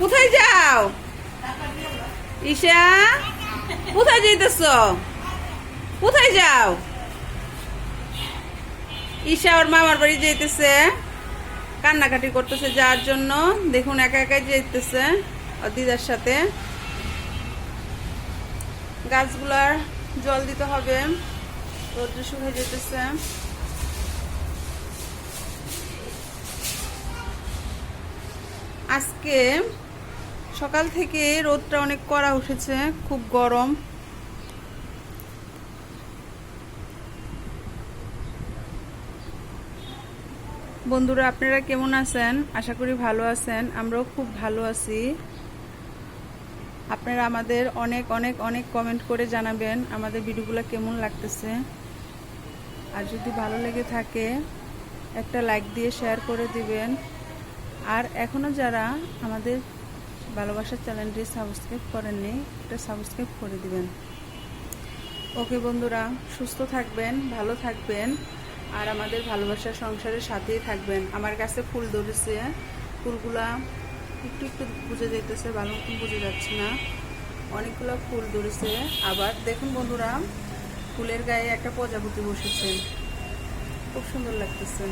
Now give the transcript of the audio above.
কোথায় যাও? ঈশা, কোথায় যাইতেছ? কোথায় যাও? ঈশা ওর মামার বাড়ি যাইতেছে। কান্নাকাটি করতেছে যাওয়ার জন্য। দেখুন, একা একাই যাইতেছে ওর দিদার সাথে। গাছগুলার জল দিতে হবে। রোদ্র শুকিয়ে যেতেছে আজকে সকাল থেকে রোদটা অনেক কড়া উঠেছে, খুব গরম। বন্ধুরা, আপনারা কেমন আছেন? আশা করি ভালো আছেন, আমরাও খুব ভালো আছি। আপনারা আমাদের অনেক অনেক অনেক কমেন্ট করে জানাবেন আমাদের ভিডিওগুলো কেমন লাগতেছে। আর যদি ভালো লেগে থাকে, একটা লাইক দিয়ে শেয়ার করে দিবেন। আর এখনও যারা আমাদের ভালোবাসার চ্যানেলটি সাবস্ক্রাইব করেননি, একটা সাবস্ক্রাইব করে দিবেন। ওকে বন্ধুরা, সুস্থ থাকবেন, ভালো থাকবেন, আর আমাদের ভালোবাসার সংসারের সাথেই থাকবেন। আমার কাছে ফুল ধরেছে, ফুলগুলা একটু একটু বুঝে যেতেছে ভালো মতন বুঝে যাচ্ছে না। অনেকগুলো ফুল ধরেছে। আবার দেখুন বন্ধুরা, ফুলের গায়ে একটা প্রজাপতি বসেছে। খুব সুন্দর লাগতেছে।